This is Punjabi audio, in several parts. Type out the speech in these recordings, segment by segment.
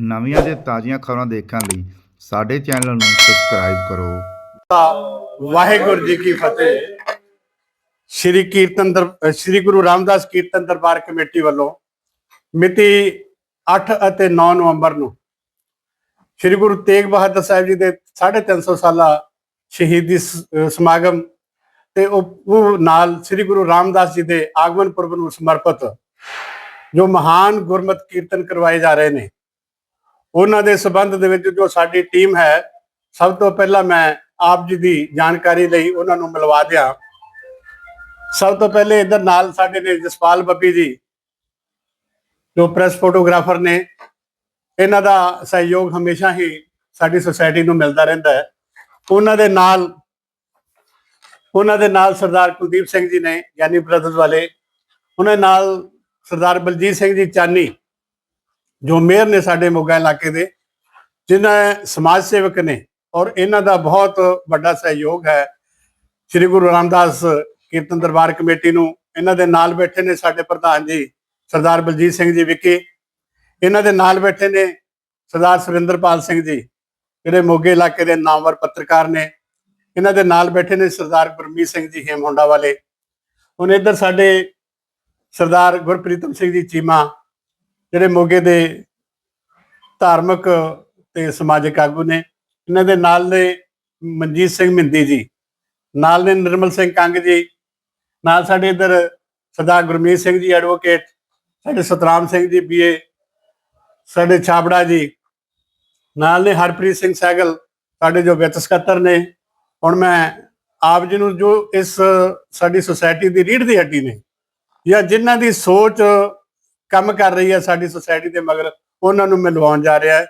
ਨਵੀਆਂ ਤੇ ਤਾਜ਼ੀਆਂ ਖਬਰਾਂ ਦੇਖਣ ਲਈ ਸਾਡੇ ਚੈਨਲ ਨੂੰ ਸਬਸਕ੍ਰਾਈਬ ਕਰੋ। ਵਾਹਿਗੁਰੂ ਜੀ ਕੀ ਫਤਿਹ। ਸ਼੍ਰੀ ਕੀਰਤਨ ਦਰ ਸ਼੍ਰੀ ਗੁਰੂ ਰਾਮਦਾਸ ਕੀਰਤਨ ਦਰਬਾਰ ਕਮੇਟੀ ਵੱਲੋਂ ਮਿਤੀ 8 ਅਤੇ 9 ਨਵੰਬਰ ਨੂੰ ਸ਼੍ਰੀ ਗੁਰੂ ਤੇਗ ਬਹਾਦਰ ਸਾਹਿਬ ਜੀ ਦੇ 350 ਸਾਲਾ ਸ਼ਹੀਦੀ ਸ- ਅ, ਸਮਾਗਮ ਤੇ ਉਹ ਉਹ ਨਾਲ ਸ਼੍ਰੀ ਗੁਰੂ ਰਾਮਦਾਸ ਜੀ ਦੇ ਆਗਮਨ ਪੁਰਬ ਨੂੰ ਸਮਰਪਿਤ ਜੋ ਮਹਾਨ ਗੁਰਮਤਿ ਕੀਰਤਨ ਕਰਵਾਏ ਜਾ ਰਹੇ ਨੇ ਉਹਨਾਂ ਦੇ ਸਬੰਧ ਦੇ ਵਿੱਚ ਜੋ ਸਾਡੀ ਟੀਮ ਹੈ, ਸਭ ਤੋਂ ਪਹਿਲਾਂ ਮੈਂ ਆਪ ਜੀ ਦੀ ਜਾਣਕਾਰੀ ਲਈ ਉਹਨਾਂ ਨੂੰ ਮਿਲਵਾ ਦਿਆਂ। ਸਭ ਤੋਂ ਪਹਿਲੇ ਇਧਰ ਨਾਲ ਸਾਡੇ ਨੇ ਜਸਪਾਲ ਬੱਬੀ ਜੀ, ਜੋ ਪ੍ਰੈਸ ਫੋਟੋਗ੍ਰਾਫਰ ਨੇ, ਇਹਨਾਂ ਦਾ ਸਹਿਯੋਗ ਹਮੇਸ਼ਾ ਹੀ ਸਾਡੀ ਸੁਸਾਇਟੀ ਨੂੰ ਮਿਲਦਾ ਰਹਿੰਦਾ ਹੈ। ਉਹਨਾਂ ਦੇ ਨਾਲ, ਉਹਨਾਂ ਦੇ ਨਾਲ ਸਰਦਾਰ ਕੁਲਦੀਪ ਸਿੰਘ ਜੀ ਨੇ, ਯਾਨੀ ਬ੍ਰਦਰਜ਼ ਵਾਲੇ, ਉਹਨਾਂ ਨਾਲ ਸਰਦਾਰ ਬਲਜੀਤ ਸਿੰਘ ਜੀ ਚਾਨੀ ਜੋ ਮੇਅਰ ਨੇ ਸਾਡੇ ਮੋਗਾ ਇਲਾਕੇ ਦੇ, ਜਿਨ੍ਹਾਂ ਸਮਾਜ ਸੇਵਕ ਨੇ ਔਰ ਇਹਨਾਂ ਦਾ ਬਹੁਤ ਵੱਡਾ ਸਹਿਯੋਗ ਹੈ, ਸ੍ਰੀ ਗੁਰੂ ਰਾਮਦਾਸ ਕੀਰਤਨ ਦਰਬਾਰ ਕਮੇਟੀ ਨੂੰ, ਇਹਨਾਂ ਦੇ ਨਾਲ ਬੈਠੇ ਨੇ ਸਾਡੇ ਪ੍ਰਧਾਨ ਜੀ, ਸਰਦਾਰ ਬਲਜੀਤ ਸਿੰਘ ਜੀ ਵਿਕੇ, ਇਹਨਾਂ ਦੇ ਨਾਲ ਬੈਠੇ ਨੇ ਸਰਦਾਰ ਸੁਰਿੰਦਰਪਾਲ ਸਿੰਘ ਜੀ, ਜਿਹੜੇ ਮੋਗੇ ਇਲਾਕੇ ਦੇ ਨਾਮਵਰ ਪੱਤਰਕਾਰ ਨੇ, ਇਹਨਾਂ ਦੇ ਨਾਲ ਬੈਠੇ ਨੇ ਸਰਦਾਰ ਗੁਰਮੀਤ ਸਿੰਘ ਜੀ ਹੇਮਹੋਂਡਾ ਵਾਲੇ, ਹੁਣ ਇੱਧਰ ਸਾਡੇ ਸਰਦਾਰ ਗੁਰਪ੍ਰੀਤਮ ਸਿੰਘ ਜੀ ਚੀਮਾ ਜਿਹੜੇ ਮੋਗੇ ਦੇ ਧਾਰਮਿਕ ਤੇ ਸਮਾਜਿਕ ਆਗੂ ਨੇ, ਇਹਨਾਂ ਦੇ ਨਾਲ ਨੇ ਮਨਜੀਤ ਸਿੰਘ ਮਿੰਦੀ ਜੀ, ਨਾਲ ਨੇ ਨਿਰਮਲ ਸਿੰਘ ਕੰਗ ਜੀ, ਨਾਲ ਸਾਡੇ ਇੱਧਰ ਸਰਦਾਰ ਗੁਰਮੀਤ ਸਿੰਘ ਜੀ ਐਡਵੋਕੇਟ ਸਾਡੇ ਸਤਰਾਮ ਸਿੰਘ ਜੀ ਬੀਏ ਸਾਡੇ ਛਾਬੜਾ ਜੀ, ਨਾਲ ਨੇ ਹਰਪ੍ਰੀਤ ਸਿੰਘ ਸਹਿਗਲ ਸਾਡੇ ਜੋ ਵਿੱਤ ਸਕੱਤਰ ਨੇ, ਹੁਣ ਮੈਂ ਆਪ ਜੀ ਨੂੰ ਜੋ ਇਸ ਸਾਡੀ ਸੁਸਾਇਟੀ ਦੀ ਰੀੜ ਦੀ ਹੱਡੀ ਨੇ ਜਾਂ ਜਿਨ੍ਹਾਂ ਦੀ ਸੋਚ ਕੰਮ ਕਰ ਰਹੀ ਹੈ ਸਾਡੀ ਸੁਸਾਇਟੀ ਦੇ, ਮਗਰ ਉਹਨਾਂ ਨੂੰ ਮਿਲਵਾਉਣ ਜਾ ਰਿਹਾ ਹੈ।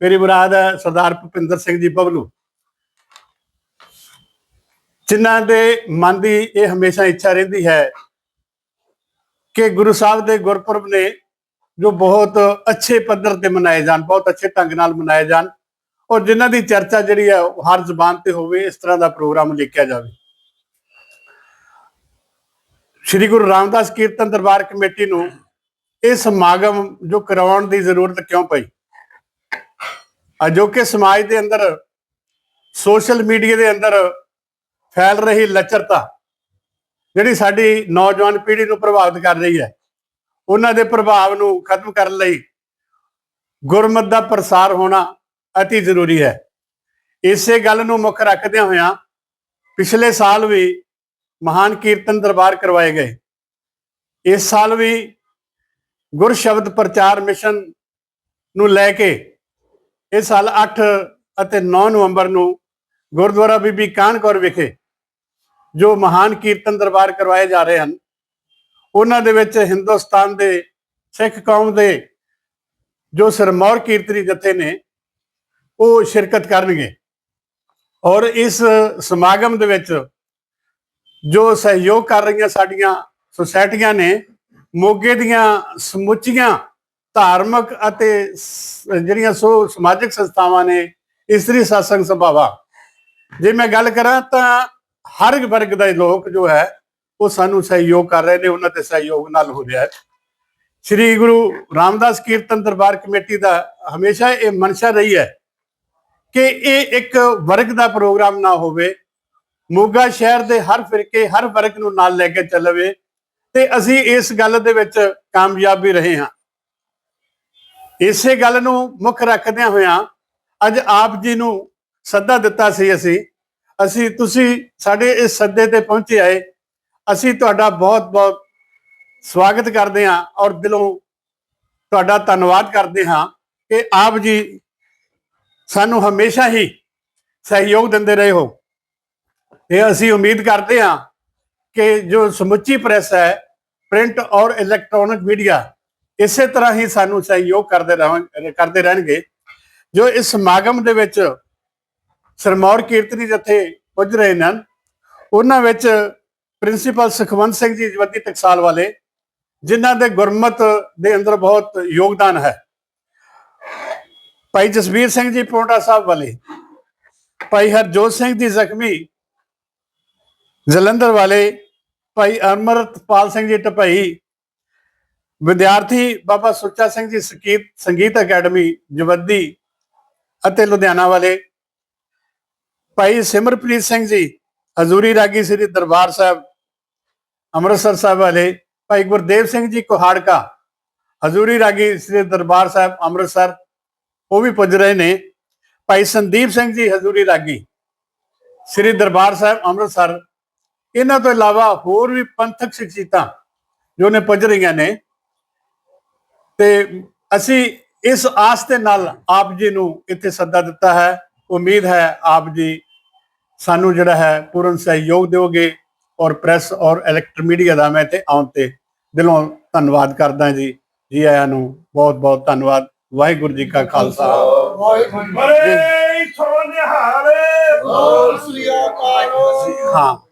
ਮੇਰੀ ਮੁਰਾਦ ਹੈ ਸਰਦਾਰ ਭੁਪਿੰਦਰ ਸਿੰਘ ਜੀ ਬਬਲੂ। ਜਿਨ੍ਹਾਂ ਦੇ ਮਨ ਦੀ ਇਹ ਹਮੇਸ਼ਾ ਇੱਛਾ ਰਹਿੰਦੀ ਹੈ ਕਿ ਗੁਰੂ ਸਾਹਿਬ ਦੇ ਗੁਰਪੁਰਬ ਨੇ ਜੋ ਬਹੁਤ ਅੱਛੇ ਪੱਧਰ ਤੇ ਮਨਾਏ ਜਾਣ, ਬਹੁਤ ਅੱਛੇ ਢੰਗ ਨਾਲ ਮਨਾਏ ਜਾਣ, ਔਰ ਜਿਨ੍ਹਾਂ ਦੀ ਚਰਚਾ ਜਿਹੜੀ ਹੈ ਉਹ ਹਰ ਜ਼ਬਾਨ ਤੇ ਹੋਵੇ, ਇਸ ਤਰ੍ਹਾਂ ਦਾ ਪ੍ਰੋਗਰਾਮ ਲਿਖਿਆ ਜਾਵੇ। ਸ੍ਰੀ ਗੁਰੂ ਰਾਮਦਾਸ ਕੀਰਤਨ ਦਰਬਾਰ ਕਮੇਟੀ ਨੂੰ ਇਹ ਸਮਾਗਮ ਜੋ ਕਰਾਉਣ ਦੀ ਜ਼ਰੂਰਤ ਕਿਉਂ ਪਈ? ਅਜੋਕੇ ਸਮਾਜ ਦੇ ਅੰਦਰ, ਸੋਸ਼ਲ ਮੀਡੀਆ ਦੇ ਅੰਦਰ ਫੈਲ ਰਹੀ ਲਚਰਤਾ ਜਿਹੜੀ ਸਾਡੀ ਨੌਜਵਾਨ ਪੀੜ੍ਹੀ ਨੂੰ ਪ੍ਰਭਾਵਿਤ ਕਰ ਰਹੀ ਹੈ, ਉਹਨਾਂ ਦੇ ਪ੍ਰਭਾਵ ਨੂੰ ਖਤਮ ਕਰਨ ਲਈ ਗੁਰਮਤ ਦਾ ਪ੍ਰਸਾਰ ਹੋਣਾ ਅਤੀ ਜ਼ਰੂਰੀ ਹੈ। ਇਸੇ ਗੱਲ ਨੂੰ ਮੁੱਖ ਰੱਖਦਿਆਂ ਹੋਇਆਂ ਪਿਛਲੇ ਸਾਲ ਵੀ ਮਹਾਨ ਕੀਰਤਨ ਦਰਬਾਰ ਕਰਵਾਏ ਗਏ। ਇਸ ਸਾਲ ਵੀ ਗੁਰ ਸ਼ਬਦ ਪ੍ਰਚਾਰ ਮਿਸ਼ਨ ਨੂੰ ਲੈ ਕੇ ਇਸ ਸਾਲ 8 ਅਤੇ 9 ਨਵੰਬਰ ਨੂੰ ਗੁਰਦੁਆਰਾ ਬੀਬੀ ਕਾਨਕੌਰ ਵਿਖੇ ਜੋ ਮਹਾਨ ਕੀਰਤਨ ਦਰਬਾਰ ਕਰਵਾਏ ਜਾ ਰਹੇ ਹਨ, ਉਹਨਾਂ ਦੇ ਵਿੱਚ ਹਿੰਦੁਸਤਾਨ ਦੇ ਸਿੱਖ ਕੌਮ ਦੇ ਜੋ ਸਰਮੌਰ ਕੀਰਤਨੀ ਜਥੇ ਨੇ, ਉਹ ਸ਼ਿਰਕਤ ਕਰਨਗੇ। ਔਰ ਇਸ ਸਮਾਗਮ ਦੇ ਵਿੱਚ ਜੋ ਸਹਿਯੋਗ ਕਰ ਰਹੀਆਂ ਸਾਡੀਆਂ ਸੁਸਾਇਟੀਆਂ ਨੇ ਮੋਗੇ ਦੀਆਂ ਸਮੁੱਚੀਆਂ ਧਾਰਮਿਕ ਅਤੇ ਜਿਹੜੀਆਂ ਸੋ ਸਮਾਜਿਕ ਸੰਸਥਾਵਾਂ ਨੇ, ਇਸਤਰੀ satsang ਸਭਾਵਾਂ। ਜੇ ਮੈਂ ਗੱਲ ਕਰਾਂ ਤਾਂ ਹਰ ਵਰਗ ਦੇ ਲੋਕ ਜੋ ਹੈ, ਉਹ ਸਾਨੂੰ ਸਹਿਯੋਗ ਕਰ ਰਹੇ ਨੇ, ਉਹਨਾਂ ਦੇ ਸਹਿਯੋਗ ਨਾਲ ਹੋ ਰਿਹਾ ਹੈ। ਸ੍ਰੀ ਗੁਰੂ ਰਾਮਦਾਸ ਕੀਰਤਨ ਦਰਬਾਰ ਕਮੇਟੀ ਦਾ ਹਮੇਸ਼ਾ ਇਹ ਮਨਸ਼ਾ ਰਹੀ ਹੈ ਕਿ ਇਹ ਇੱਕ ਵਰਗ ਦਾ ਪ੍ਰੋਗਰਾਮ ਨਾ ਹੋਵੇ, ਮੋਗਾ ਸ਼ਹਿਰ ਦੇ ਹਰ ਫਿਰਕੇ ਹਰ ਵਰਗ ਨੂੰ ਨਾਲ ਲੈ ਕੇ ਚੱਲਵੇ ਤੇ ਅਸੀਂ ਇਸ ਗੱਲ ਦੇ ਵਿੱਚ ਕਾਮਯਾਬ ਵੀ ਰਹੇ ਹਾਂ। ਇਸੇ ਗੱਲ ਨੂੰ ਮੁੱਖ ਰੱਖਦਿਆਂ ਹੋਇਆਂ ਅੱਜ ਆਪ ਜੀ ਨੂੰ ਸੱਦਾ ਦਿੱਤਾ ਸੀ ਅਸੀਂ ਅਸੀਂ ਤੁਸੀਂ ਸਾਡੇ ਇਸ ਸੱਦੇ ਤੇ ਪਹੁੰਚੇ ਆਏ, ਅਸੀਂ ਤੁਹਾਡਾ ਬਹੁਤ ਬਹੁਤ ਸਵਾਗਤ ਕਰਦੇ ਹਾਂ ਔਰ ਦਿਲੋਂ ਤੁਹਾਡਾ ਧੰਨਵਾਦ ਕਰਦੇ ਹਾਂ ਕਿ ਆਪ ਜੀ ਸਾਨੂੰ ਹਮੇਸ਼ਾ ਹੀ ਸਹਿਯੋਗ ਦਿੰਦੇ ਰਹੇ ਹੋ। ਇਹ ਅਸੀਂ ਉਮੀਦ ਕਰਦੇ ਹਾਂ ਕਿ ਜੋ ਸਮੁੱਚੀ ਪ੍ਰੈਸ ਹੈ ਪ੍ਰਿੰਟ ਔਰ ਇਲੈਕਟ੍ਰੋਨਿਕ ਮੀਡੀਆ ਇਸੇ ਤਰ੍ਹਾਂ ਹੀ ਸਾਨੂੰ ਸਹਿਯੋਗ ਕਰਦੇ ਰਹਿਣ ਕਰਦੇ ਰਹਿਣਗੇ। ਜੋ ਇਸ ਸਮਾਗਮ ਦੇ ਵਿੱਚ ਸਰਮੌਰ ਕੀਰਤਨੀ ਜਥੇ ਪੁੱਜ ਰਹੇ ਨੇ ਉਹਨਾਂ ਵਿੱਚ ਪ੍ਰਿੰਸੀਪਲ ਸੁਖਵੰਤ ਸਿੰਘ ਜੀ ਜਵੱਦੀ ਟਕਸਾਲ ਵਾਲੇ, ਜਿਨ੍ਹਾਂ ਦੇ ਗੁਰਮਤ ਦੇ ਅੰਦਰ ਬਹੁਤ ਯੋਗਦਾਨ ਹੈ। ਭਾਈ ਜਸਵੀਰ ਸਿੰਘ ਜੀ ਪੋਟਾ ਸਾਹਿਬ ਵਾਲੇ, ਭਾਈ ਹਰਜੋਤ ਸਿੰਘ ਜੀ ਜ਼ਖਮੀ, ਜਲੰਧਰ ਵਾਲੇ ਭਾਈ ਅਮਰਤਪਾਲ ਸਿੰਘ ਜੀ ਟਪਈ। ਵਿਦਿਆਰਥੀ ਬਾਬਾ ਸੁੱਚਾ ਸਿੰਘ ਜੀ ਸੰਗੀਤ ਸੰਗੀਤ ਅਕੈਡਮੀ, ਜਵੱਦੀ ਅਤੇ ਲੁਧਿਆਣਾ ਵਾਲੇ। ਭਾਈ ਸਿਮਰਪ੍ਰੀਤ ਸਿੰਘ ਜੀ, ਹਜ਼ੂਰੀ ਰਾਗੀ ਸ੍ਰੀ ਦਰਬਾਰ ਸਾਹਿਬ, ਅੰਮ੍ਰਿਤਸਰ ਸਾਹਿਬ ਵਾਲੇ। ਭਾਈ ਗੁਰਦੇਵ ਸਿੰਘ ਜੀ ਕੋਹਾੜਕਾ, ਹਜ਼ੂਰੀ ਰਾਗੀ ਸ੍ਰੀ ਦਰਬਾਰ ਸਾਹਿਬ, ਅੰਮ੍ਰਿਤਸਰ, ਉਹ ਵੀ ਪੁੱਜ ਰਹੇ ਨੇ। ਭਾਈ ਸੰਦੀਪ ਸਿੰਘ ਜੀ ਹਜ਼ੂਰੀ ਰਾਗੀ ਸ੍ਰੀ ਦਰਬਾਰ ਸਾਹਿਬ, ਅੰਮ੍ਰਿਤਸਰ ਇਹਨਾਂ ਤੋਂ ਇਲਾਵਾ ਹੋਰ ਵੀ ਪੰਥਕ ਸ਼ਖਸੀਅਤਾਂ ਜੋ ਨੇ ਪੁੱਜ ਰਹੀਆਂ ਨੇ ਤੇ ਅਸੀਂ ਇਸ ਆਸ ਦੇ ਨਾਲ ਆਪ ਜੀ ਨੂੰ ਇੱਥੇ ਸੱਦਾ ਦਿੱਤਾ ਹੈ। ਉਮੀਦ ਹੈ ਆਪ ਜੀ ਸਾਨੂੰ ਜਿਹੜਾ ਹੈ ਪੂਰਨ ਸਹਿਯੋਗ ਦਿਓਗੇ ਔਰ ਪ੍ਰੈਸ ਔਰ ਇਲੈਕਟ੍ਰਿਕ ਮੀਡੀਆ ਦਾ ਮੈਂ ਤੇ ਆਉਣ ਤੇ ਦਿਲੋਂ ਧੰਨਵਾਦ ਕਰਦਾ ਜੀ। ਜੀ ਆਇਆਂ ਨੂੰ ਬਹੁਤ ਬਹੁਤ ਧੰਨਵਾਦ। ਵਾਹਿਗੁਰੂ ਜੀ ਕਾ ਖਾਲਸਾ। ਸ੍ਰੀ ਅਕਾਲ ਹਾਂ।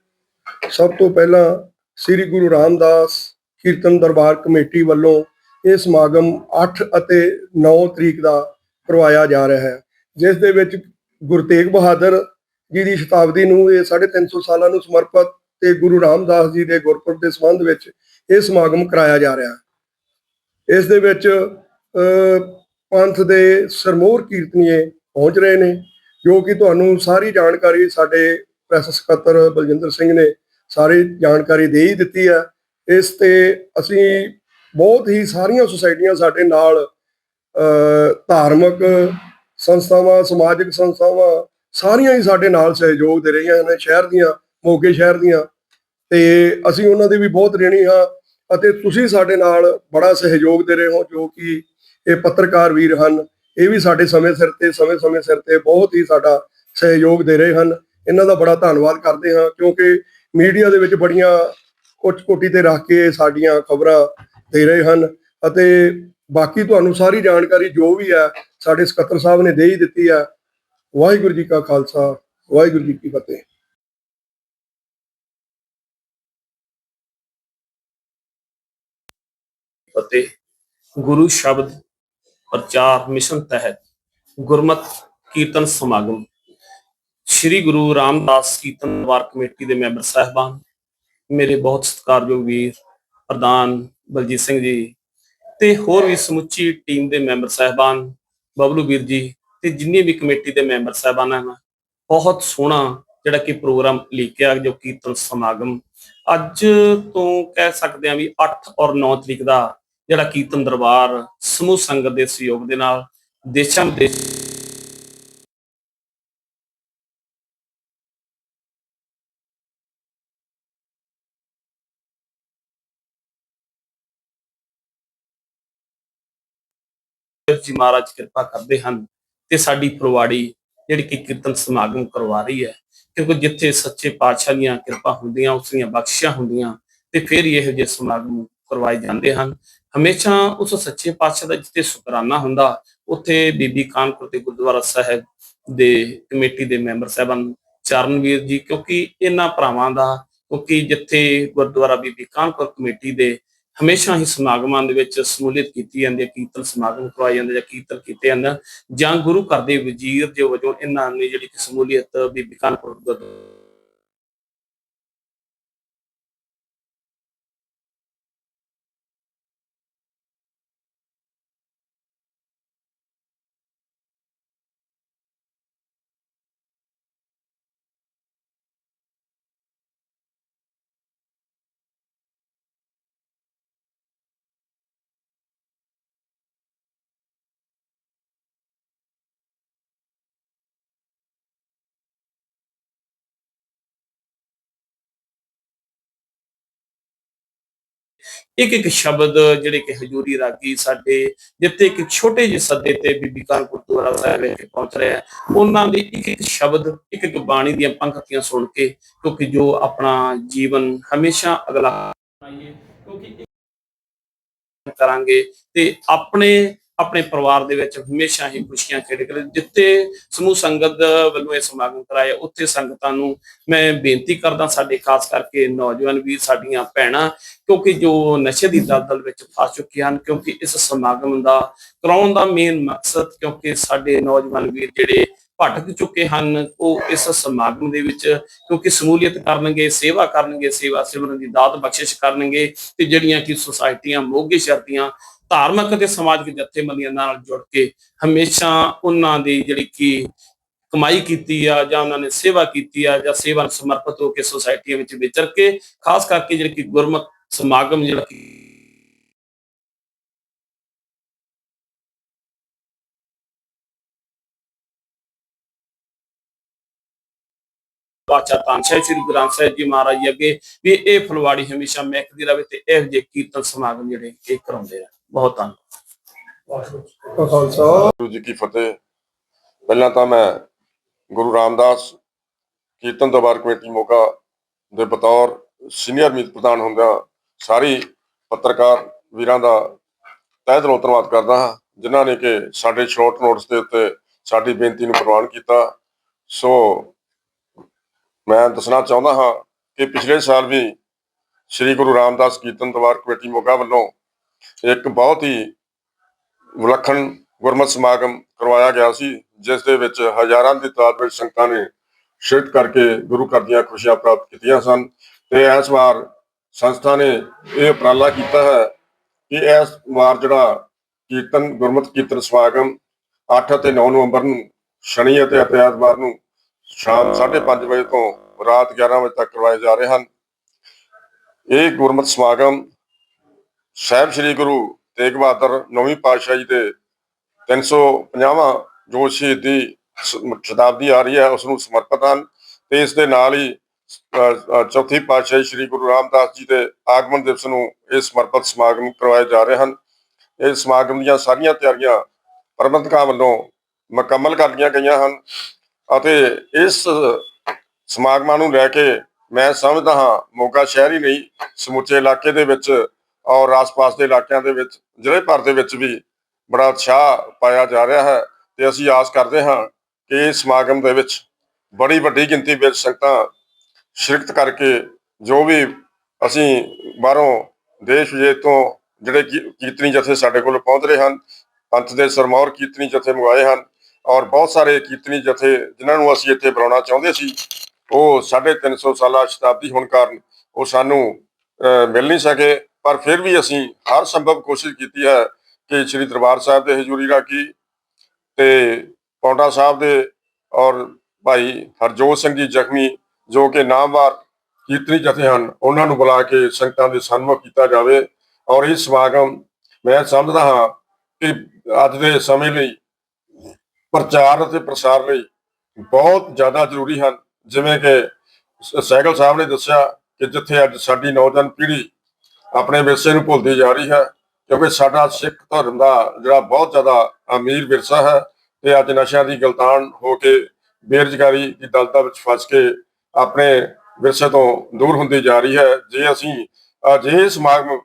ਸਭ ਤੋਂ ਪਹਿਲਾਂ ਸ੍ਰੀ ਗੁਰੂ ਰਾਮਦਾਸ ਕੀਰਤਨ ਦਰਬਾਰ ਕਮੇਟੀ ਵੱਲੋਂ ਇਹ ਸਮਾਗਮ 8 ਅਤੇ 9 ਤਰੀਕ ਦਾ ਕਰਵਾਇਆ ਜਾ ਰਿਹਾ ਹੈ ਜਿਸ ਦੇ ਵਿੱਚ ਗੁਰੂ ਤੇਗ ਬਹਾਦਰ ਜੀ ਦੀ ਸ਼ਤਾਬਦੀ ਨੂੰ ਇਹ 350 ਸਾਲਾਂ ਨੂੰ ਸਮਰਪਿਤ ਤੇ ਗੁਰੂ ਰਾਮਦਾਸ ਜੀ ਦੇ ਗੁਰਪੁਰਬ ਦੇ ਸੰਬੰਧ ਵਿੱਚ ਇਹ ਸਮਾਗਮ ਕਰਾਇਆ ਜਾ ਰਿਹਾ ਹੈ। ਇਸ ਦੇ ਵਿੱਚ ਅਹ, ਪੰਥ ਦੇ ਸਰਮੋਰ ਕੀਰਤਨੀਏ ਪਹੁੰਚ ਰਹੇ ਨੇ ਜੋ ਕਿ ਤੁਹਾਨੂੰ ਸਾਰੀ ਜਾਣਕਾਰੀ ਸਾਡੇ ਪ੍ਰੈਸ ਸਕੱਤਰ ਬਲਜਿੰਦਰ ਸਿੰਘ ਨੇ ਸਾਰੀ ਜਾਣਕਾਰੀ ਦੇ ਹੀ ਦਿੱਤੀ ਹੈ। ਇਸ ਤੇ ਅਸੀਂ ਬਹੁਤ ਹੀ ਸਾਰੀਆਂ ਸੁਸਾਇਟੀਆਂ ਸਾਡੇ ਨਾਲ ਧਾਰਮਿਕ ਸੰਸਥਾਵਾਂ, ਸਮਾਜਿਕ ਸੰਸਥਾਵਾਂ ਸਾਰੀਆਂ ਹੀ ਸਾਡੇ ਨਾਲ ਸਹਿਯੋਗ ਦੇ ਰਹੀਆਂ ਨੇ, ਸ਼ਹਿਰ ਦੀਆਂ, ਮੋਗੇ ਸ਼ਹਿਰ ਦੀਆਂ। ਤੇ ਅਸੀਂ ਉਹਨਾਂ ਦੇ ਵੀ ਬਹੁਤ ਰਹਿਣੀ ਹਾਂ ਅਤੇ ਤੁਸੀਂ ਸਾਡੇ ਨਾਲ ਬੜਾ ਸਹਿਯੋਗ ਦੇ ਰਹੇ ਹੋ, ਜੋ ਕਿ ਇਹ ਪੱਤਰਕਾਰ ਵੀਰ ਹਨ। ਇਹ ਵੀ ਸਾਡੇ ਸਮੇਂ ਸਿਰ ਤੇ ਸਮੇਂ-ਸਮੇਂ ਸਿਰ ਤੇ ਬਹੁਤ ਹੀ ਸਾਡਾ ਸਹਿਯੋਗ ਦੇ ਰਹੇ ਹਨ। ਇਹਨਾਂ ਦਾ ਬੜਾ ਧੰਨਵਾਦ ਕਰਦੇ ਹਾਂ, ਕਿਉਂਕਿ ਮੀਡੀਆ ਦੇ ਵਿੱਚ ਬੜੀਆਂ ਉੱਚ ਕੋਟੀ ਤੇ ਰੱਖ ਕੇ ਸਾਡੀਆਂ ਖਬਰਾਂ ਦੇ ਰਹੇ ਹਨ ਅਤੇ ਬਾਕੀ ਤੁਹਾਨੂੰ ਸਾਰੀ ਜਾਣਕਾਰੀ ਜੋ ਵੀ ਹੈ, ਸਾਡੇ ਸਕੱਤਰ ਸਾਹਿਬ ਨੇ ਦੇ ਹੀ ਦਿੱਤੀ ਹੈ। ਵਾਹਿਗੁਰੂ ਜੀ ਕਾ ਖਾਲਸਾ, ਵਾਹਿਗੁਰੂ ਜੀ ਕੀ ਫਤਿਹ। ਅਤੇ ਗੁਰੂ ਸ਼ਬਦ ਪ੍ਰਚਾਰ ਮਿਸ਼ਨ ਤਹਿਤ ਗੁਰਮਤ ਕੀਰਤਨ ਸਮਾਗਮ ਸ੍ਰੀ ਗੁਰੂ ਰਾਮਦਾਸ ਕੀਰਤਨ ਦਰਬਾਰ ਕਮੇਟੀ ਦੇ ਮੈਂਬਰ ਸਾਹਿਬਾਨ, ਮੇਰੇ ਬਹੁਤ ਸਤਿਕਾਰਯੋਗ ਵੀਰ ਪ੍ਰਧਾਨ ਬਲਜੀਤ ਸਿੰਘ ਜੀ ਤੇ ਹੋਰ ਵੀ ਸਮੁੱਚੀ ਟੀਮ ਦੇ ਮੈਂਬਰ ਸਾਹਿਬਾਨ, ਬਬਲੂ ਵੀਰ ਜੀ ਤੇ ਜਿੰਨੇ ਵੀ ਕਮੇਟੀ ਦੇ ਮੈਂਬਰ ਸਾਹਿਬਾਨ ਹਨ, ਬਹੁਤ ਸੋਹਣਾ ਜਿਹੜਾ ਕਿ ਪ੍ਰੋਗਰਾਮ ਲਿਖਿਆ ਜੋ ਕੀਰਤਨ ਸਮਾਗਮ ਅੱਜ ਤੋਂ ਕਹਿ ਸਕਦੇ ਹਾਂ ਵੀ 8 ਔਰ 9 ਤਰੀਕ ਦਾ ਜਿਹੜਾ ਕੀਰਤਨ ਦਰਬਾਰ ਸਮੂਹ ਸੰਗਤ ਦੇ ਸਹਿਯੋਗ ਦੇ ਨਾਲ ਦੇਸ਼ਾਂ ਵਿਦੇਸ਼ ਜੀ ਮਹਾਰਾਜ ਕਿਰਪਾ ਕਰਦੇ ਹਨ ਤੇ ਸਾਡੀ ਪ੍ਰਵਾੜੀ ਜਿਹੜੀ ਕਿ ਕੀਰਤਨ ਸਮਾਗਮ ਕਰਵਾ ਰਹੀ ਹੈ, ਕਿਉਂਕਿ ਜਿੱਥੇ ਸੱਚੇ ਪਾਤਸ਼ਾਹ ਦੀਆਂ ਕਿਰਪਾ ਹੁੰਦੀਆਂ, ਉਸ ਦੀਆਂ ਬਖਸ਼ਿਸ਼ਾਂ ਹੁੰਦੀਆਂ ਤੇ ਫਿਰ ਇਹੋ ਜਿਹੇ ਸਮਾਗਮ ਕਰਵਾਏ ਜਾਂਦੇ ਹਨ। ਹਮੇਸ਼ਾ ਉਸ ਸੱਚੇ ਪਾਤਸ਼ਾਹ ਦਾ ਜਿੱਥੇ ਸ਼ੁਕਰਾਨਾ ਹੁੰਦਾ, ਉੱਥੇ ਬੀਬੀ ਕਾਨਪੁਰ ਦੇ ਗੁਰਦੁਆਰਾ ਸਾਹਿਬ ਦੇ ਕਮੇਟੀ ਦੇ ਮੈਂਬਰ ਸਾਹਿਬਾਨ ਚਰਨਵੀਰ ਜੀ, ਕਿਉਂਕਿ ਇਹਨਾਂ ਭਰਾਵਾਂ ਦਾ, ਕਿਉਂਕਿ ਜਿੱਥੇ ਗੁਰਦੁਆਰਾ ਬੀਬੀ ਕਾਨਪੁਰ ਕਮੇਟੀ ਦੇ ਹਮੇਸ਼ਾ ਹੀ ਸਮਾਗਮਾਂ ਦੇ ਵਿੱਚ ਸਮੂਲੀਅਤ ਕੀਤੀ ਜਾਂਦੀ ਹੈ, ਕੀਰਤਨ ਸਮਾਗਮ ਕਰਵਾਏ ਜਾਂਦੇ ਜਾਂ ਕੀਰਤਨ ਕੀਤੇ ਜਾਂਦੇ ਹਨ। ਜਾਂ ਗੁਰੂ ਘਰ ਦੇ ਵਜ਼ੀਰ ਦੇ ਵਜੋਂ ਇਹਨਾਂ ਨੇ ਜਿਹੜੀ ਕਿ ਸਮੂਲੀਅਤ ਬੀਬੀ ਕਾਨਪੁਰ ਇੱਕ ਇੱਕ ਸ਼ਬਦ ਜਿਹੜੇ ਕਿ ਹਜੂਰੀ ਰਾਗੀ ਸਾਡੇ ਜਿੱਥੇ ਇੱਕ ਛੋਟੇ ਜਿਹੇ ਸੱਦੇ ਤੇ ਬੀਬੀ ਕਾਨ ਗੁਰਦੁਆਰਾ ਸਾਹਿਬ ਵਿੱਚ ਪਹੁੰਚ ਰਿਹਾ ਹੈ, ਉਹਨਾਂ ਦੀ ਇੱਕ ਇੱਕ ਸ਼ਬਦ ਇੱਕ ਇੱਕ ਬਾਣੀ ਦੀਆਂ ਪੰਕਤੀਆਂ ਸੁਣ ਕੇ ਕਿਉਂਕਿ ਜੋ ਆਪਣਾ ਜੀਵਨ ਹਮੇਸ਼ਾ ਅਗਲਾ ਕਿਉਂਕਿ ਕਰਾਂਗੇ ਤੇ ਆਪਣੇ ਆਪਣੇ ਪਰਿਵਾਰ ਦੇ ਵਿੱਚ ਹਮੇਸ਼ਾ ਹੀ ਖੁਸ਼ੀਆਂ ਖੇਡ ਕਰ ਜਿੱਥੇ ਸਮੂਹ ਸੰਗਤ ਵੱਲੋਂ ਇਹ ਸਮਾਗਮ ਕਰਾਇਆ, ਉੱਥੇ ਸੰਗਤਾਂ ਨੂੰ ਮੈਂ ਬੇਨਤੀ ਕਰਦਾ ਸਾਡੇ, ਖਾਸ ਕਰਕੇ ਨੌਜਵਾਨ ਵੀਰ, ਸਾਡੀਆਂ ਭੈਣਾਂ, ਕਿਉਂਕਿ ਜੋ ਨਸ਼ੇ ਦੀ ਦਲਦਲ ਵਿੱਚ ਫਸ ਚੁੱਕੇ ਹਨ, ਕਿਉਂਕਿ ਇਸ ਸਮਾਗਮ ਦਾ ਕਰਾਉਣ ਦਾ ਮੇਨ ਮਕਸਦ, ਕਿਉਂਕਿ ਸਾਡੇ ਨੌਜਵਾਨ ਵੀਰ ਜਿਹੜੇ ਭਟਕ ਚੁੱਕੇ ਹਨ, ਉਹ ਇਸ ਸਮਾਗਮ ਦੇ ਵਿੱਚ, ਕਿਉਂਕਿ ਸਮੂਲੀਅਤ ਕਰਨਗੇ, ਸੇਵਾ ਕਰਨਗੇ, ਸੇਵਾ ਸਿਮਰਨ ਦੀ ਦਾਤ ਬਖਸ਼ਿਸ਼ ਕਰਨਗੇ, ਤੇ ਜਿਹੜੀਆਂ ਕਿ ਸੁਸਾਇਟੀਆਂ ਮੋਗੇ ਸ਼ਰਤੀਆਂ ਧਾਰਮਿਕ ਅਤੇ ਸਮਾਜਿਕ ਜਥੇਬੰਦੀਆਂ ਨਾਲ ਜੁੜ ਕੇ ਹਮੇਸ਼ਾ ਉਹਨਾਂ ਦੀ ਜਿਹੜੀ ਕਿ ਕਮਾਈ ਕੀਤੀ ਆ ਜਾਂ ਉਹਨਾਂ ਨੇ ਸੇਵਾ ਕੀਤੀ ਆ ਜਾਂ ਸੇਵਾ ਨੂੰ ਸਮਰਪਿਤ ਹੋ ਕੇ ਸੁਸਾਇਟੀਆਂ ਵਿੱਚ ਵਿਚਰ ਕੇ, ਖਾਸ ਕਰਕੇ ਜਿਹੜੇ ਕਿ ਗੁਰਮਤ ਸਮਾਗਮ ਜਿਹੜਾ ਕਿ ਬਾਚਾ ਤਾਂ ਸ਼੍ਰੀ ਗ੍ਰੰਥ ਸਾਹਿਬ ਜੀ ਮਹਾਰਾਜ ਜੀ ਅੱਗੇ ਵੀ ਇਹ ਫਲਵਾੜੀ ਹਮੇਸ਼ਾ ਮਹਿਕਦੀ ਰਵੇ ਤੇ ਇਹ ਜਿਹੇ ਕੀਰਤਨ ਸਮਾਗਮ ਜਿਹੜੇ ਇਹ ਕਰਾਉਂਦੇ ਰਹਿਣ ਬਹੁਤ ਧੰਨਵਾਦ ਖਾਲਸਾ ਗੁਰੂ ਜੀ ਕੀ ਫਤਿਹ। ਪਹਿਲਾਂ ਤਾਂ ਮੈਂ ਗੁਰੂ ਰਾਮਦਾਸ ਕੀਰਤਨ ਦਰਬਾਰ ਕਮੇਟੀ ਮੋਗਾ ਦੇ ਬਤੌਰ ਸੀਨੀਅਰ ਮੀਤ ਪ੍ਰਧਾਨ ਹੁੰਦਾ ਸਾਰੀ ਪੱਤਰਕਾਰ ਵੀਰਾਂ ਦਾ ਤਹਿ ਦਿਲੋਂ ਧੰਨਵਾਦ ਕਰਦਾ ਹਾਂ, ਜਿਨ੍ਹਾਂ ਨੇ ਕਿ ਸਾਡੇ ਸ਼ਾਰਟ ਨੋਟਸ ਦੇ ਉੱਤੇ ਸਾਡੀ ਬੇਨਤੀ ਨੂੰ ਪ੍ਰਵਾਨ ਕੀਤਾ। ਸੋ ਮੈਂ ਦੱਸਣਾ ਚਾਹੁੰਦਾ ਹਾਂ ਕਿ ਪਿਛਲੇ ਸਾਲ ਵੀ ਸ੍ਰੀ ਗੁਰੂ ਰਾਮਦਾਸ ਕੀਰਤਨ ਦਰਬਾਰ ਕਮੇਟੀ ਮੋਗਾ ਵੱਲੋਂ ਇੱਕ ਬਹੁਤ ਹੀ ਵਿਲੱਖਣ ਗੁਰਮਤ ਸਮਾਗਮ ਕਰਵਾਇਆ ਗਿਆ ਸੀ, ਜਿਸ ਦੇ ਵਿੱਚ ਹਜ਼ਾਰਾਂ ਦੀ ਤਾਦਾਦ ਵਿੱਚ ਸੰਗਤਾਂ ਨੇ ਸ਼ਿਰਕਤ ਕਰਕੇ ਗੁਰੂ ਘਰ ਦੀਆਂ ਖੁਸ਼ੀਆਂ ਪ੍ਰਾਪਤ ਕੀਤੀਆਂ ਸਨ ਤੇ ਇਸ ਵਾਰ ਸੰਸਥਾ ਨੇ ਇਹ ਉਪਰਾਲਾ ਕੀਤਾ ਹੈ ਕਿ ਇਸ ਵਾਰ ਜਿਹੜਾ ਕੀਰਤਨ ਗੁਰਮਤਿ ਕੀਰਤਨ ਸਮਾਗਮ 8 ਅਤੇ 9 ਨਵੰਬਰ ਨੂੰ ਸ਼ਨੀ ਅਤੇ ਐਤਵਾਰ ਨੂੰ ਸ਼ਾਮ 5:30 ਵਜੇ ਤੋਂ ਰਾਤ 11 ਵਜੇ ਤੱਕ ਕਰਵਾਏ ਜਾ ਰਹੇ ਹਨ। ਇਹ ਗੁਰਮਤ ਸਮਾਗਮ ਸਾਹਿਬ ਸ੍ਰੀ ਗੁਰੂ ਤੇਗ ਬਹਾਦਰ ਨੌਵੀਂ ਪਾਤਸ਼ਾਹ ਜੀ ਦੇ 350ਵਾਂ ਜੋ ਸ਼ਹੀਦੀ ਸ- ਸ਼ਤਾਬਦੀ ਆ ਰਹੀ ਹੈ, ਉਸ ਨੂੰ ਸਮਰਪਿਤ ਹਨ ਤੇ ਇਸ ਦੇ ਨਾਲ ਹੀ ਚੌਥੀ ਪਾਤਸ਼ਾਹੀ ਸ੍ਰੀ ਗੁਰੂ ਰਾਮਦਾਸ ਜੀ ਦੇ ਆਗਮਨ ਦਿਵਸ ਨੂੰ ਇਹ ਸਮਰਪਿਤ ਸਮਾਗਮ ਕਰਵਾਏ ਜਾ ਰਹੇ ਹਨ। ਇਹ ਸਮਾਗਮ ਦੀਆਂ ਸਾਰੀਆਂ ਤਿਆਰੀਆਂ ਪ੍ਰਬੰਧਕਾਂ ਵੱਲੋਂ ਮੁਕੰਮਲ ਕਰ ਲਈਆਂ ਗਈਆਂ ਹਨ ਅਤੇ ਇਸ ਸਮਾਗਮਾਂ ਨੂੰ ਲੈ ਕੇ ਮੈਂ ਸਮਝਦਾ ਹਾਂ, ਮੋਗਾ ਸ਼ਹਿਰ ਹੀ ਨਹੀਂ, ਸਮੁੱਚੇ ਇਲਾਕੇ ਦੇ ਵਿੱਚ ਔਰ ਆਸ-ਪਾਸ ਦੇ ਇਲਾਕਿਆਂ ਦੇ ਵਿੱਚ, ਜ਼ਿਲ੍ਹੇ ਭਰ ਦੇ ਵਿੱਚ ਵੀ ਬੜਾ ਉਤਸ਼ਾਹ ਪਾਇਆ ਜਾ ਰਿਹਾ ਹੈ ਤੇ ਅਸੀਂ ਆਸ ਕਰਦੇ ਹਾਂ ਕਿ ਇਸ ਸਮਾਗਮ ਦੇ ਵਿੱਚ ਬੜੀ ਵੱਡੀ ਗਿਣਤੀ ਵਿੱਚ ਸੰਗਤਾਂ ਸ਼ਿਰਕਤ ਕਰਕੇ ਜੋ ਵੀ ਅਸੀਂ ਬਾਹਰੋਂ ਦੇਸ਼ ਵਿਦੇਸ਼ ਤੋਂ ਜਿਹੜੇ ਕੀ- ਕੀਰਤਨੀ ਜਥੇ ਸਾਡੇ ਕੋਲ ਪਹੁੰਚ ਰਹੇ ਹਨ, ਪੰਥ ਦੇ ਸਰਮੌਰ ਕੀਰਤਨੀ ਜਥੇ ਮੰਗਵਾਏ ਹਨ ਔਰ ਬਹੁਤ ਸਾਰੇ ਕੀਰਤਨੀ ਜਥੇ ਜਿਨ੍ਹਾਂ ਨੂੰ ਅਸੀਂ ਇੱਥੇ ਬੁਲਾਉਣਾ ਚਾਹੁੰਦੇ ਸੀ, ਉਹ 350 ਸਾਲਾ ਸ਼ਤਾਬਦੀ ਹੋਣ ਕਾਰਨ ਉਹ ਸਾਨੂੰ ਮਿਲ ਨਹੀਂ ਸਕੇ ਪਰ ਫਿਰ ਵੀ ਅਸੀਂ ਹਰ ਸੰਭਵ ਕੋਸ਼ਿਸ਼ ਕੀਤੀ ਹੈ ਕਿ ਸ੍ਰੀ ਦਰਬਾਰ ਸਾਹਿਬ ਦੇ ਹਜ਼ੂਰੀ ਰਾਖੀ ਤੇ ਪੌਂਟਾ ਸਾਹਿਬ ਦੇ ਔਰ ਭਾਈ ਹਰਜੋਤ ਸਿੰਘ ਜੀ ਜ਼ਖਮੀ ਜੋ ਕਿ ਨਾਮਵਾਰ ਕੀਰਤਨੀ ਜਥੇ ਹਨ, ਉਹਨਾਂ ਨੂੰ ਬੁਲਾ ਕੇ ਸੰਗਤਾਂ ਦੇ ਸਨਮੁਖ ਕੀਤਾ ਜਾਵੇ ਔਰ ਇਹ ਸਮਾਗਮ ਮੈਂ ਸਮਝਦਾ ਹਾਂ ਕਿ ਅੱਜ ਦੇ ਸਮੇਂ ਲਈ ਪ੍ਰਚਾਰ ਅਤੇ ਪ੍ਰਸਾਰ ਲਈ ਬਹੁਤ ਜ਼ਿਆਦਾ ਜ਼ਰੂਰੀ ਹਨ। ਜਿਵੇਂ ਕਿ ਸਹਿਗਲ ਸਾਹਿਬ ਨੇ ਦੱਸਿਆ ਕਿ ਜਿੱਥੇ ਅੱਜ ਸਾਡੀ ਨੌਜਵਾਨ ਪੀੜ੍ਹੀ ਆਪਣੇ ਵਿਰਸੇ ਨੂੰ ਭੁੱਲਦੀ ਜਾ ਰਹੀ ਹੈ, ਕਿਉਂਕਿ ਸਾਡਾ ਸਿੱਖ ਧਰਮ ਦਾ ਜਿਹੜਾ ਬਹੁਤ ਜ਼ਿਆਦਾ ਅਮੀਰ ਵਿਰਸਾ ਹੈ ਤੇ ਅੱਜ ਨਸ਼ਿਆਂ ਦੀ ਗਲਤਾਨ ਹੋ ਕੇ ਬੇਰੁਜ਼ਗਾਰੀ ਦੀ ਦਲਦਲ ਵਿੱਚ ਫਸ ਕੇ ਆਪਣੇ ਵਿਰਸੇ ਤੋਂ ਦੂਰ ਹੁੰਦੀ ਜਾ ਰਹੀ ਹੈ। ਜੇ ਅਸੀਂ ਅਜਿਹੇ ਸਮਾਗਮ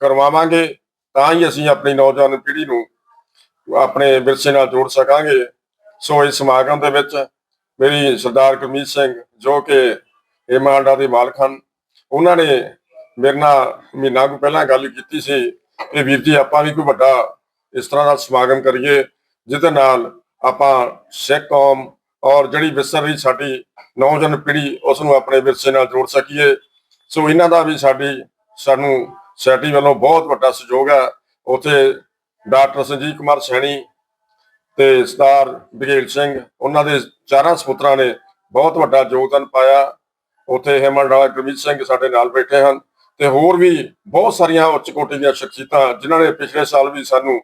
ਕਰਵਾਵਾਂਗੇ, ਤਾਂ ਹੀ ਅਸੀਂ ਆਪਣੀ ਨੌਜਵਾਨ ਪੀੜ੍ਹੀ ਨੂੰ ਆਪਣੇ ਵਿਰਸੇ ਨਾਲ ਜੋੜ ਸਕਾਂਗੇ। ਸੋ ਇਸ ਸਮਾਗਮ ਦੇ ਵਿੱਚ ਮੇਰੀ ਸਰਦਾਰ ਗੁਰਮੀਤ ਸਿੰਘ, ਜੋ ਕਿ ਇਹ ਏਮਾਂਡਾ ਦੇ ਮਾਲਕ ਹਨ, ਉਹਨਾਂ ਨੇ ਮੇਰੇ ਨਾਲ ਮਹੀਨਾ ਕੁ ਪਹਿਲਾਂ ਗੱਲ ਕੀਤੀ ਸੀ ਕਿ ਵੀਰ ਜੀ, ਆਪਾਂ ਵੀ ਕੋਈ ਵੱਡਾ ਇਸ ਤਰ੍ਹਾਂ ਦਾ ਸਮਾਗਮ ਕਰੀਏ, ਜਿਹਦੇ ਨਾਲ ਆਪਾਂ ਸਿੱਖ ਕੌਮ ਔਰ ਜਿਹੜੀ ਵਿਸਰ ਰਹੀ ਸਾਡੀ ਨੌਜਵਾਨ ਪੀੜ੍ਹੀ, ਉਸ ਨੂੰ ਆਪਣੇ ਵਿਰਸੇ ਨਾਲ ਜੋੜ ਸਕੀਏ। ਸੋ ਇਹਨਾਂ ਦਾ ਵੀ ਸਾਡੀ, ਸਾਨੂੰ ਸੈਟੀ ਵੱਲੋਂ ਬਹੁਤ ਵੱਡਾ ਸਹਿਯੋਗ ਹੈ। ਉੱਥੇ ਡਾਕਟਰ ਸੰਜੀਵ ਕੁਮਾਰ ਸੈਣੀ ਤੇ ਸਰਦਾਰ ਬਗੇਲ ਸਿੰਘ, ਉਹਨਾਂ ਦੇ ਚਾਰਾਂ ਸਪੁੱਤਰਾਂ ਨੇ ਬਹੁਤ ਵੱਡਾ ਯੋਗਦਾਨ ਪਾਇਆ। ਉੱਥੇ ਹੇਮਲ ਰਾਣਾ ਗੁਰਮੀਤ ਸਿੰਘ ਸਾਡੇ ਨਾਲ ਬੈਠੇ ਹਨ। ਤੇ ਹੋਰ ਵੀ ਬਹੁਤ ਸਾਰੀਆਂ ਉੱਚ ਕੋਟੀ ਦੀਆਂ ਸ਼ਖਸੀਅਤਾਂ ਜਿਨ੍ਹਾਂ ਨੇ ਪਿਛਲੇ ਸਾਲ ਵੀ ਸਾਨੂੰ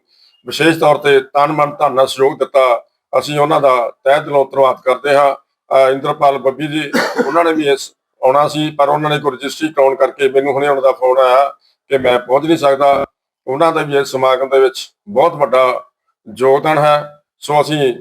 ਵਿਸ਼ੇਸ਼ ਤੌਰ ਤੇ ਤਨ, ਮਨ, ਧਨ ਨਾਲ ਸਹਿਯੋਗ ਦਿੱਤਾ, ਅਸੀਂ ਉਹਨਾਂ ਦਾ ਤਹਿ ਦਿਲੋਂ ਧੰਨਵਾਦ ਕਰਦੇ ਹਾਂ। ਇੰਦਰਪਾਲ ਬੱਬੀ ਜੀ, ਉਹਨਾਂ ਨੇ ਵੀ ਇਸ ਆਉਣਾ ਸੀ, ਪਰ ਉਹਨਾਂ ਨੇ ਕੋਈ ਰਜਿਸਟਰੀ ਕਰਾਉਣ ਕਰਕੇ ਮੈਨੂੰ ਹੁਣੇ ਉਹਨਾਂ ਦਾ ਫੋਨ ਆਇਆ ਕਿ ਮੈਂ ਪਹੁੰਚ ਨਹੀਂ ਸਕਦਾ। ਉਹਨਾਂ ਦਾ ਵੀ ਇਸ ਸਮਾਗਮ ਦੇ ਵਿੱਚ ਬਹੁਤ ਵੱਡਾ ਯੋਗਦਾਨ ਹੈ। ਸੋ ਅਸੀਂ,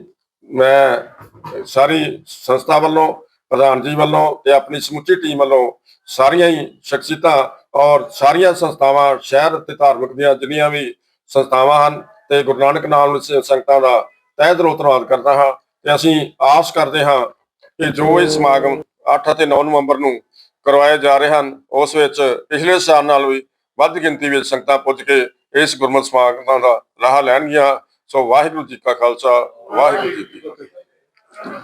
ਮੈਂ ਸਾਰੀ ਸੰਸਥਾ ਵੱਲੋਂ, ਪ੍ਰਧਾਨ ਜੀ ਵੱਲੋਂ ਤੇ ਆਪਣੀ ਸਮੁੱਚੀ ਟੀਮ ਵੱਲੋਂ ਸਾਰੀਆਂ ਹੀ ਸ਼ਖਸੀਅਤਾਂ ਔਰ ਸਾਰੀਆਂ ਸੰਸਥਾਵਾਂ ਸ਼ਹਿਰ ਤੇ ਧਾਰਮਿਕ ਦੀਆਂ ਜਿੰਨੀਆਂ ਵੀ ਸੰਸਥਾਵਾਂ ਹਨ ਤੇ ਗੁਰੂ ਨਾਨਕ ਨਾਮ ਸੰਗਤਾਂ ਦਾ ਤਹਿ ਦਿਲੋਂ ਧੰਨਵਾਦ ਕਰਦਾ ਹਾਂ ਤੇ ਅਸੀਂ ਆਸ ਕਰਦੇ ਹਾਂ ਕਿ ਜੋ ਇਹ ਸਮਾਗਮ 8 ਅਤੇ 9 ਨਵੰਬਰ ਨੂੰ ਕਰਵਾਏ ਜਾ ਰਹੇ ਹਨ, ਉਸ ਵਿੱਚ ਪਿਛਲੇ ਸਾਲ ਨਾਲ ਵੀ ਵੱਧ ਗਿਣਤੀ ਵਿੱਚ ਸੰਗਤਾਂ ਪੁੱਜ ਕੇ ਇਸ ਗੁਰਮਤਿ ਸਮਾਗਮਾਂ ਦਾ ਰਾਹ ਲੈਣਗੀਆਂ। ਸੋ ਵਾਹਿਗੁਰੂ ਜੀ ਕਾ ਖਾਲਸਾ, ਵਾਹਿਗੁਰੂ ਜੀ ਕੀ ਫਤਿਹ।